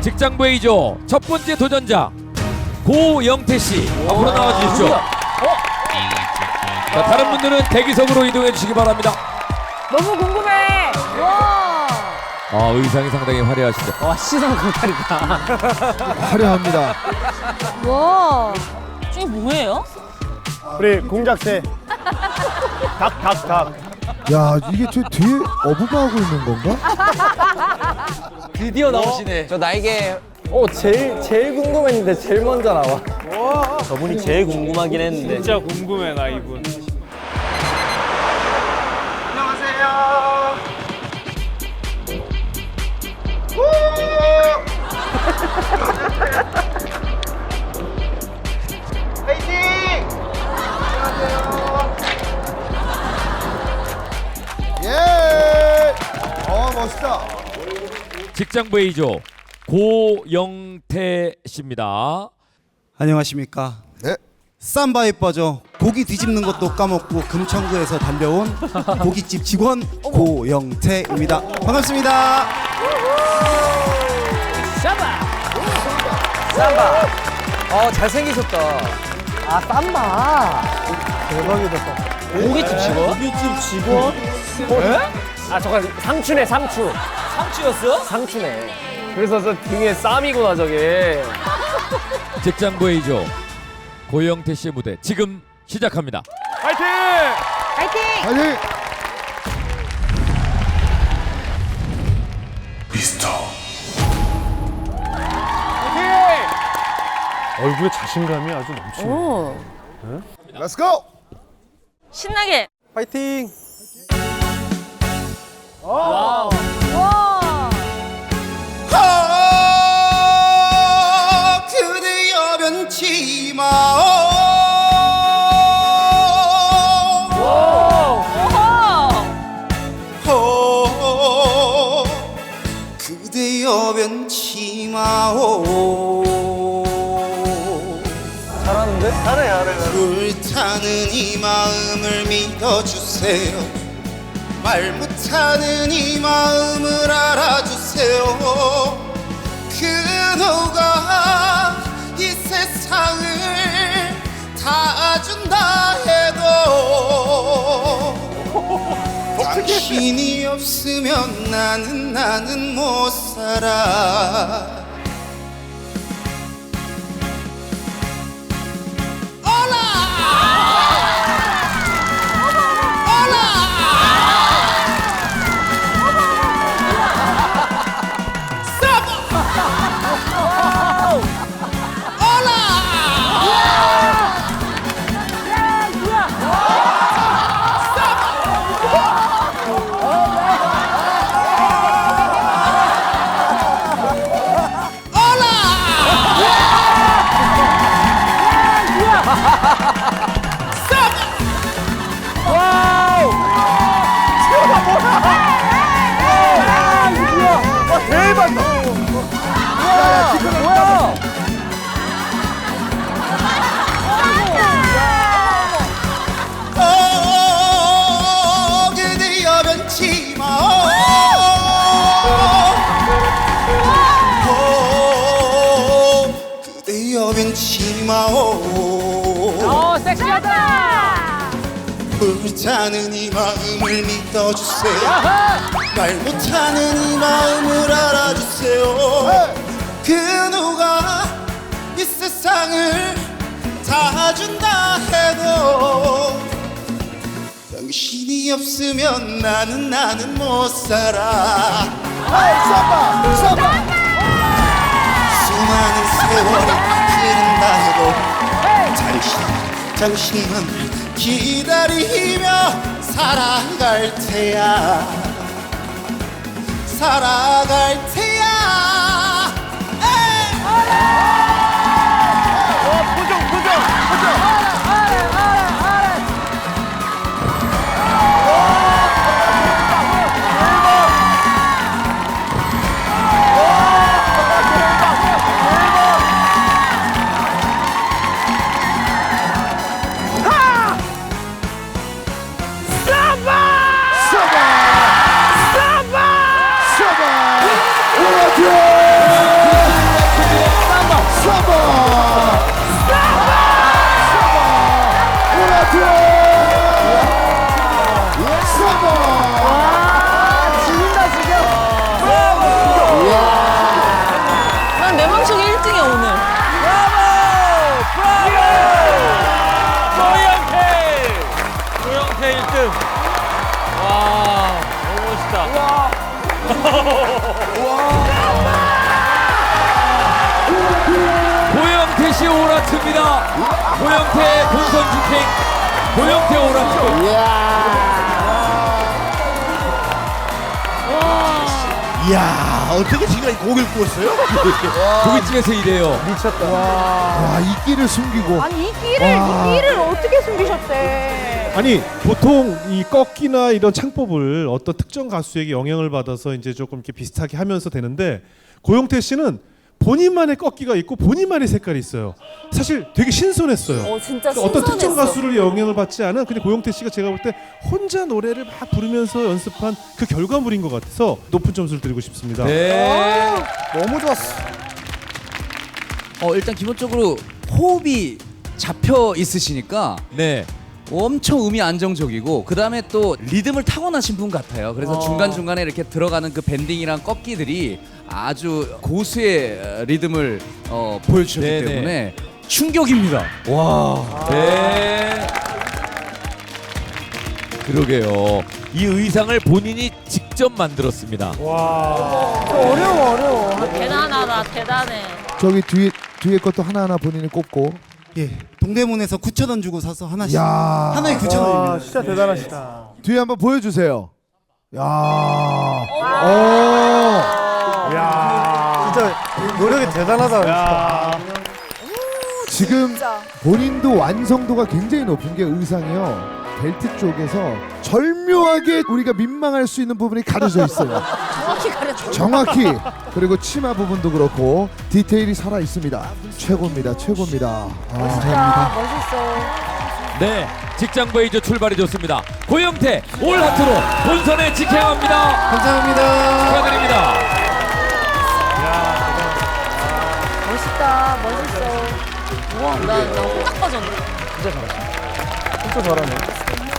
직장부 A조 첫 번째 도전자 고영태 씨 앞으로 나와 주십시오. 자, 다른 분들은 대기석으로 이동해 주시기 바랍니다. 너무 궁금해. 와. 아, 의상이 상당히 화려하시죠. 와 시선 강탈이다. 화려합니다. 와. 이게 뭐예요? 우리 공작새 닭 닭 닭. 야 이게 저 뒤에 어부바하고 있는 건가? 드디어 나오시네. 저 나에게 어 제일 제일 궁금했는데 제일 먼저 나와. 저분이 제일 궁금하긴 했는데 진짜 궁금해 나 이분. 예. 어 멋있다. 직장부 A조 고영태 씨입니다. 안녕하십니까. 네. 쌈바이퍼죠. 고기 뒤집는 것도 까먹고 금천구에서 달려온 고깃집 직원 고영태입니다. 반갑습니다. 삼바. 어 잘생기셨다. 아 삼바. 고깃집 직원? 고깃집 직원? 아 저거 상추네 상추. 상추였어? 상추네. 그래서 저 등에 쌈이구나 저게. 직장부 A조 고영태 씨의 무대 지금 시작합니다. 파이팅! 파이팅. 아니 얼굴에 자신감이 아주 넘치네. 오. 렛츠 고. 신나게. 파이팅. 여 변 치 마오. 잘하는데? 잘해 잘해. 불타는 이 마음을 믿어주세요 말 못하는 이 마음을 알아주세요 그노가 이 세상을 다 준다 해 당신이 없으면 나는 나는 못 살아 불타는 이 마음을 믿어주세요. 말 못하는 이 마음을 알아주세요. 그 누가 이 세상을 다 준다 해도 당신이 없으면 나는 나는 못 살아. 쌈바 쌈바. 수많은 세월이 흐른다 해도 당신 당신만 기다리며 살아갈 테야 살아갈 테야 에이! 지금다 지금. 난 내 맘속에 1등이야 오늘. 조영태! 조영태 1등. 와, 너무 멋있다. 고영태 씨 오라트입니다. 고영태 본선 주택 고영태 오락실. 이야 어떻게 지금 고기를 구웠어요? 고깃집에서 이래요. 와, 이 끼를 숨기고. 아니 이 끼를 와. 이 끼를 어떻게 숨기셨대? 아니 보통 이 꺾기나 이런 창법을 어떤 특정 가수에게 영향을 받아서 이제 조금 이렇게 비슷하게 하면서 되는데 고영태 씨는 본인만의 꺾기가 있고 본인만의 색깔이 있어요. 사실 되게 신선했어요. 어 진짜 그러니까 어떤 특정 가수를 영향을 받지 않은 그냥 고영태 씨가 제가 볼 때 혼자 노래를 막 부르면서 연습한 그 결과물인 것 같아서 높은 점수를 드리고 싶습니다. 네. 너무 좋았어. 어 일단 기본적으로 호흡이 잡혀 있으시니까 네. 엄청 음이 안정적이고 그 다음에 또 리듬을 타고나신 분 같아요. 그래서 중간 중간에 이렇게 들어가는 그 밴딩이랑 꺾기들이 아주 고수의 어, 리듬을 어, 보여주셨기 네네. 때문에 충격입니다. 와. 네. 그러게요. 이 의상을 본인이 직접 만들었습니다. 어려워 어려워. 대단하다 대단해. 저기 뒤에 뒤에 것도 하나하나 본인이 꼽고. 예 동대문에서 9천 원 주고 사서 하나씩 야. 하나에 9천 원입니다 진짜 대단하시다. 뒤에 한번 보여주세요. 야. 오. 야, 진짜 노력이 대단하다. 야, 지금 본인도 완성도가 굉장히 높은 게 의상이요. 벨트 쪽에서 절묘하게 우리가 민망할 수 있는 부분이 가려져 있어요. 정확히 가르쳐. 정확히 그리고 치마 부분도 그렇고 디테일이 살아 있습니다. 최고입니다. 최고입니다. 아, 야 멋있어. 네. 직장 베이저 출발이 좋습니다. 고영태 올 하트로 본선에 직행합니다. 감사합니다 축하드립니다. 멋있다 멋있어. 우와 나나 홀딱 빠졌네. 진짜 잘하네.